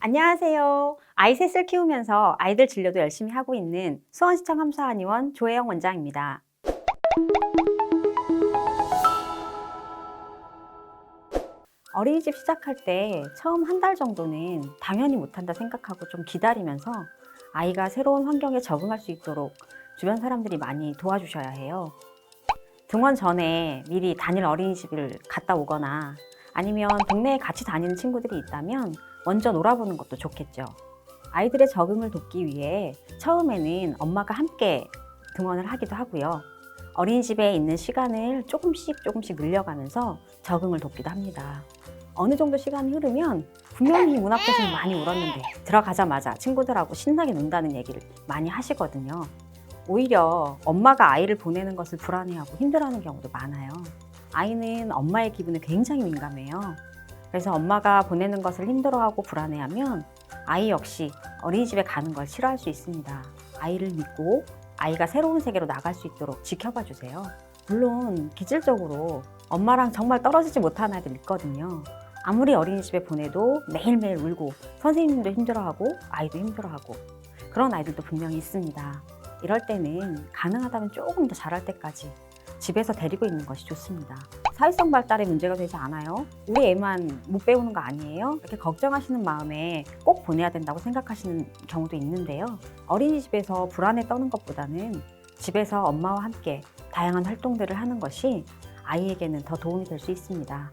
안녕하세요. 아이 셋을 키우면서 아이들 진료도 열심히 하고 있는 수원시청 함사한의원 조혜영 원장입니다. 어린이집 시작할 때 처음 한 달 정도는 당연히 못한다 생각하고 좀 기다리면서 아이가 새로운 환경에 적응할 수 있도록 주변 사람들이 많이 도와주셔야 해요. 등원 전에 미리 단일 어린이집을 갔다 오거나 아니면 동네에 같이 다니는 친구들이 있다면 먼저 놀아보는 것도 좋겠죠. 아이들의 적응을 돕기 위해 처음에는 엄마가 함께 등원을 하기도 하고요. 어린이집에 있는 시간을 조금씩 조금씩 늘려가면서 적응을 돕기도 합니다. 어느 정도 시간이 흐르면 분명히 문 앞에서는 많이 울었는데 들어가자마자 친구들하고 신나게 논다는 얘기를 많이 하시거든요. 오히려 엄마가 아이를 보내는 것을 불안해하고 힘들어하는 경우도 많아요. 아이는 엄마의 기분에 굉장히 민감해요. 그래서 엄마가 보내는 것을 힘들어하고 불안해하면 아이 역시 어린이집에 가는 걸 싫어할 수 있습니다. 아이를 믿고 아이가 새로운 세계로 나갈 수 있도록 지켜봐 주세요. 물론 기질적으로 엄마랑 정말 떨어지지 못하는 아이들 있거든요. 아무리 어린이집에 보내도 매일매일 울고 선생님도 힘들어하고 아이도 힘들어하고 그런 아이들도 분명히 있습니다. 이럴 때는 가능하다면 조금 더 자랄 때까지 집에서 데리고 있는 것이 좋습니다. 사회성 발달에 문제가 되지 않아요. 우리 애만 못 배우는 거 아니에요? 이렇게 걱정하시는 마음에 꼭 보내야 된다고 생각하시는 경우도 있는데요. 어린이집에서 불안에 떠는 것보다는 집에서 엄마와 함께 다양한 활동들을 하는 것이 아이에게는 더 도움이 될 수 있습니다.